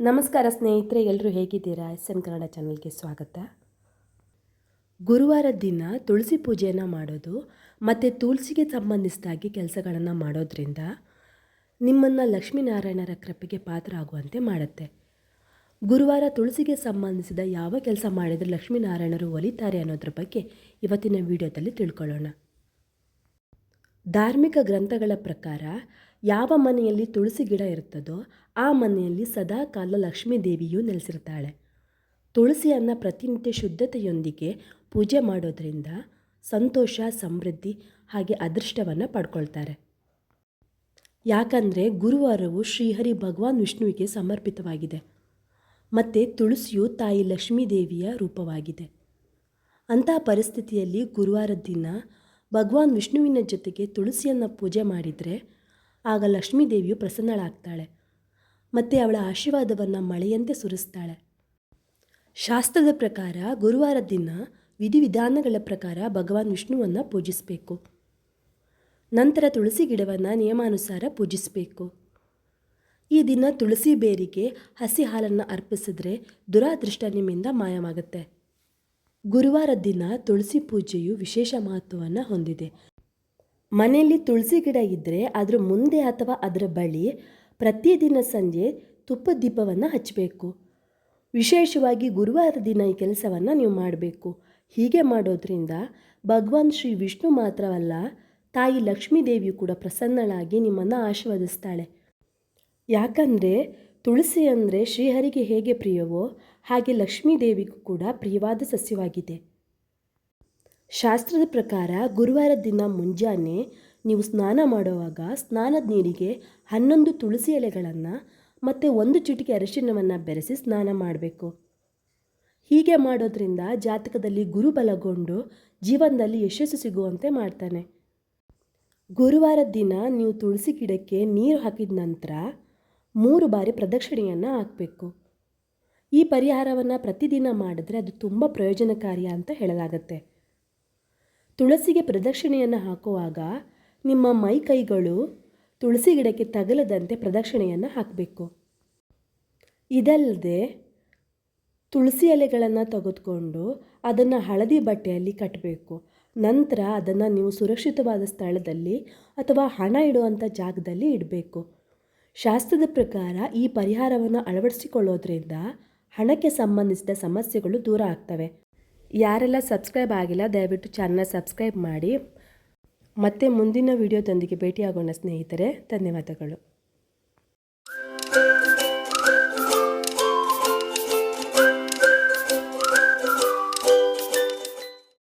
ನಮಸ್ಕಾರ ಸ್ನೇಹಿತರೆ ಎಲ್ಲರೂ ಹೇಗಿದ್ದೀರಾ? ಎಸ್ ಎನ್ ಕನ್ನಡ ಚಾನಲ್ಗೆ ಸ್ವಾಗತ. ಗುರುವಾರ ದಿನ ತುಳಸಿ ಪೂಜೆಯನ್ನು ಮಾಡೋದು, ಮತ್ತು ತುಳಸಿಗೆ ಸಂಬಂಧಿಸಿದಾಗಿ ಕೆಲಸಗಳನ್ನು ಮಾಡೋದ್ರಿಂದ ನಿಮ್ಮನ್ನು ಲಕ್ಷ್ಮೀನಾರಾಯಣರ ಕೃಪೆಗೆ ಪಾತ್ರ ಆಗುವಂತೆ ಮಾಡುತ್ತೆ. ಗುರುವಾರ ತುಳಸಿಗೆ ಸಂಬಂಧಿಸಿದ ಯಾವ ಕೆಲಸ ಮಾಡಿದರೆ ಲಕ್ಷ್ಮೀನಾರಾಯಣರು ಒಲಿತಾರೆ ಅನ್ನೋದ್ರ ಬಗ್ಗೆ ಇವತ್ತಿನ ವಿಡಿಯೋದಲ್ಲಿ ತಿಳ್ಕೊಳ್ಳೋಣ. ಧಾರ್ಮಿಕ ಗ್ರಂಥಗಳ ಪ್ರಕಾರ ಯಾವ ಮನೆಯಲ್ಲಿ ತುಳಸಿ ಗಿಡ ಇರ್ತದೋ ಆ ಮನೆಯಲ್ಲಿ ಸದಾ ಕಾಲ ಲಕ್ಷ್ಮೀ ದೇವಿಯು ನೆಲೆಸಿರ್ತಾಳೆ ತುಳಸಿಯನ್ನು ಪ್ರತಿನಿತ್ಯ ಶುದ್ಧತೆಯೊಂದಿಗೆ ಪೂಜೆ ಮಾಡೋದ್ರಿಂದ ಸಂತೋಷ, ಸಮೃದ್ಧಿ ಹಾಗೆ ಅದೃಷ್ಟವನ್ನು ಪಡ್ಕೊಳ್ತಾರೆ. ಯಾಕಂದರೆ ಗುರುವಾರವು ಶ್ರೀಹರಿ ಭಗವಾನ್ ವಿಷ್ಣುವಿಗೆ ಸಮರ್ಪಿತವಾಗಿದೆ. ಮತ್ತು ತುಳಸಿಯು ತಾಯಿ ಲಕ್ಷ್ಮೀ ದೇವಿಯ ರೂಪವಾಗಿದೆ. ಅಂತಹ ಪರಿಸ್ಥಿತಿಯಲ್ಲಿ ಗುರುವಾರದ ದಿನ ಭಗವಾನ್ ವಿಷ್ಣುವಿನ ಜೊತೆಗೆ ತುಳಸಿಯನ್ನು ಪೂಜೆ ಮಾಡಿದರೆ ಆಗ ಲಕ್ಷ್ಮೀ ದೇವಿಯು ಪ್ರಸನ್ನಳಾಗ್ತಾಳೆ. ಮತ್ತು ಅವಳ ಆಶೀರ್ವಾದವನ್ನು ಮಳೆಯಂತೆ ಸುರಿಸ್ತಾಳೆ. ಶಾಸ್ತ್ರದ ಪ್ರಕಾರ ಗುರುವಾರ ದಿನ ವಿಧಿವಿಧಾನಗಳ ಪ್ರಕಾರ ಭಗವಾನ್ ವಿಷ್ಣುವನ್ನು ಪೂಜಿಸಬೇಕು. ನಂತರ ತುಳಸಿ ಗಿಡವನ್ನು ನಿಯಮಾನುಸಾರ ಪೂಜಿಸಬೇಕು. ಈ ದಿನ ತುಳಸಿ ಬೇರಿಗೆ ಹಸಿ ಹಾಲನ್ನು ಅರ್ಪಿಸಿದ್ರೆ ದುರಾದೃಷ್ಟ ನಿಮ್ಮಿಂದ ಮಾಯವಾಗುತ್ತೆ. ಗುರುವಾರ ದಿನ ತುಳಸಿ ಪೂಜೆಯು ವಿಶೇಷ ಮಹತ್ವವನ್ನು ಹೊಂದಿದೆ. ಮನೆಯಲ್ಲಿ ತುಳಸಿ ಗಿಡ ಇದ್ದರೆ ಅದರ ಮುಂದೆ ಅಥವಾ ಅದರ ಬಳಿ ಪ್ರತಿದಿನ ಸಂಜೆ ತುಪ್ಪದ ದೀಪವನ್ನು ಹಚ್ಚಬೇಕು ವಿಶೇಷವಾಗಿ ಗುರುವಾರ ದಿನ ಈ ಕೆಲಸವನ್ನು ನೀವು ಮಾಡಬೇಕು. ಹೀಗೆ ಮಾಡೋದ್ರಿಂದ ಭಗವಾನ್ ಶ್ರೀ ವಿಷ್ಣು ಮಾತ್ರವಲ್ಲ, ತಾಯಿ ಲಕ್ಷ್ಮೀ ದೇವಿಯು ಕೂಡ ಪ್ರಸನ್ನಳಾಗಿ ನಿಮ್ಮನ್ನು ಆಶೀರ್ವದಿಸ್ತಾಳೆ. ಯಾಕಂದರೆ ತುಳಸಿ ಅಂದರೆ ಶ್ರೀಹರಿಗೆ ಹೇಗೆ ಪ್ರಿಯವೋ ಹಾಗೆ ಲಕ್ಷ್ಮೀ ದೇವಿಗೂ ಕೂಡ ಪ್ರಿಯವಾದ ಸಸ್ಯವಾಗಿದೆ. ಶಾಸ್ತ್ರದ ಪ್ರಕಾರ ಗುರುವಾರ ದಿನ ಮುಂಜಾನೆ ನೀವು ಸ್ನಾನ ಮಾಡುವಾಗ ಸ್ನಾನದ ನೀರಿಗೆ ಹನ್ನೊಂದು ತುಳಸಿ ಎಲೆಗಳನ್ನು ಮತ್ತು ಒಂದು ಚಿಟಿಕೆ ಅರಿಶಿಣವನ್ನು ಬೆರೆಸಿ ಸ್ನಾನ ಮಾಡಬೇಕು. ಹೀಗೆ ಮಾಡೋದ್ರಿಂದ ಜಾತಕದಲ್ಲಿ ಗುರು ಬಲಗೊಂಡು ಜೀವನದಲ್ಲಿ ಯಶಸ್ಸು ಸಿಗುವಂತೆ ಮಾಡ್ತಾನೆ. ಗುರುವಾರ ದಿನ ನೀವು ತುಳಸಿ ಗಿಡಕ್ಕೆ ನೀರು ಹಾಕಿದ ನಂತರ ಮೂರು ಬಾರಿ ಪ್ರದಕ್ಷಿಣೆಯನ್ನು ಹಾಕಬೇಕು. ಈ ಪರಿಹಾರವನ್ನು ಪ್ರತಿದಿನ ಮಾಡಿದ್ರೆ ಅದು ತುಂಬ ಪ್ರಯೋಜನಕಾರಿ ಅಂತ ಹೇಳಲಾಗತ್ತೆ. ತುಳಸಿಗೆ ಪ್ರದಕ್ಷಿಣೆಯನ್ನು ಹಾಕುವಾಗ ನಿಮ್ಮ ಮೈ ಕೈಗಳು ತುಳಸಿ ಗಿಡಕ್ಕೆ ತಗಲದಂತೆ ಪ್ರದಕ್ಷಿಣೆಯನ್ನು ಹಾಕಬೇಕು. ಇದಲ್ಲದೆ ತುಳಸಿ ಎಲೆಗಳನ್ನು ತೆಗೆದುಕೊಂಡು ಅದನ್ನು ಹಳದಿ ಬಟ್ಟೆಯಲ್ಲಿ ಕಟ್ಟಬೇಕು ನಂತರ ಅದನ್ನು ನೀವು ಸುರಕ್ಷಿತವಾದ ಸ್ಥಳದಲ್ಲಿ ಅಥವಾ ಹಣ ಇಡುವಂಥ ಜಾಗದಲ್ಲಿ ಇಡಬೇಕು. ಶಾಸ್ತ್ರದ ಪ್ರಕಾರ ಈ ಪರಿಹಾರವನ್ನು ಅಳವಡಿಸಿಕೊಳ್ಳೋದ್ರಿಂದ ಹಣಕ್ಕೆ ಸಂಬಂಧಿಸಿದ ಸಮಸ್ಯೆಗಳು ದೂರ ಆಗ್ತವೆ. ಯಾರೆಲ್ಲ ಸಬ್ಸ್ಕ್ರೈಬ್ ಆಗಿಲ್ಲ ದಯವಿಟ್ಟು ಚಾನಲ್ನ ಸಬ್ಸ್ಕ್ರೈಬ್ ಮಾಡಿ. ಮತ್ತೆ ಮುಂದಿನ ವಿಡಿಯೋದೊಂದಿಗೆ ಭೇಟಿಯಾಗೋಣ ಸ್ನೇಹಿತರೆ ಧನ್ಯವಾದಗಳು.